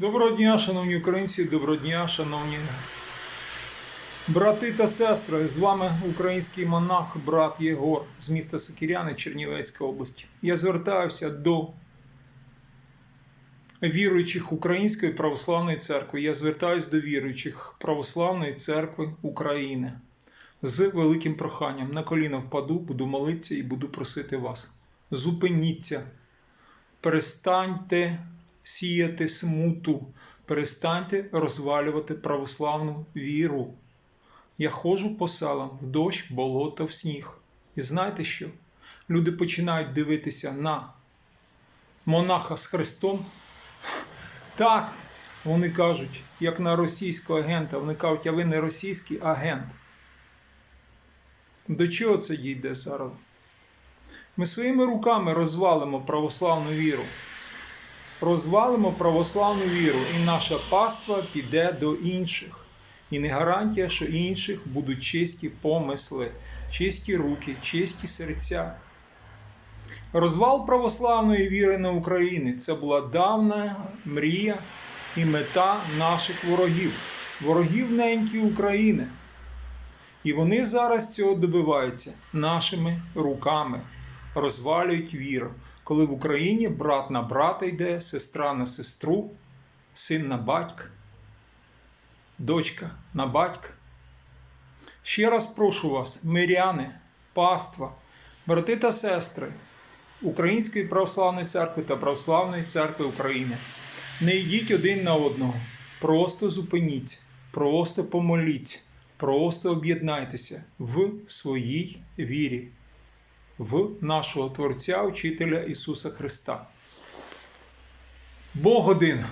Доброго дня, шановні українці, доброго дня, шановні брати та сестри. З вами український монах, брат Єгор з міста Сокіряни Чернівецької області. Я звертаюся до віруючих Української православної церкви. Я звертаюся до віруючих Православної церкви України з великим проханням. На коліна впаду, буду молитися і буду просити вас. Зупиніться, перестаньте сіяти смуту, перестаньте розвалювати православну віру. Я ходжу по селам в дощ, болото, в сніг. І знаєте що? Люди починають дивитися на монаха з хрестом. Так, вони кажуть, як на російського агента, вони кажуть, а ви не російський агент. До чого це дійде зараз? Ми своїми руками розвалимо православну віру. Розвалимо православну віру, і наша паства піде до інших. І не гарантія, що інших будуть чисті помисли, чисті руки, чисті серця. Розвал православної віри на Україні це була давна мрія і мета наших ворогів, ворогів неньки України. І вони зараз цього добиваються нашими руками, розвалюють віру. Коли в Україні брат на брата йде, сестра на сестру, син на батька, дочка на батька. Ще раз прошу вас, миряни, паства, брати та сестри Української православної церкви та Православної церкви України. Не йдіть один на одного, просто зупиніться, просто помоліться, просто об'єднайтеся в своїй вірі, в нашого Творця, Учителя Ісуса Христа. Бог один.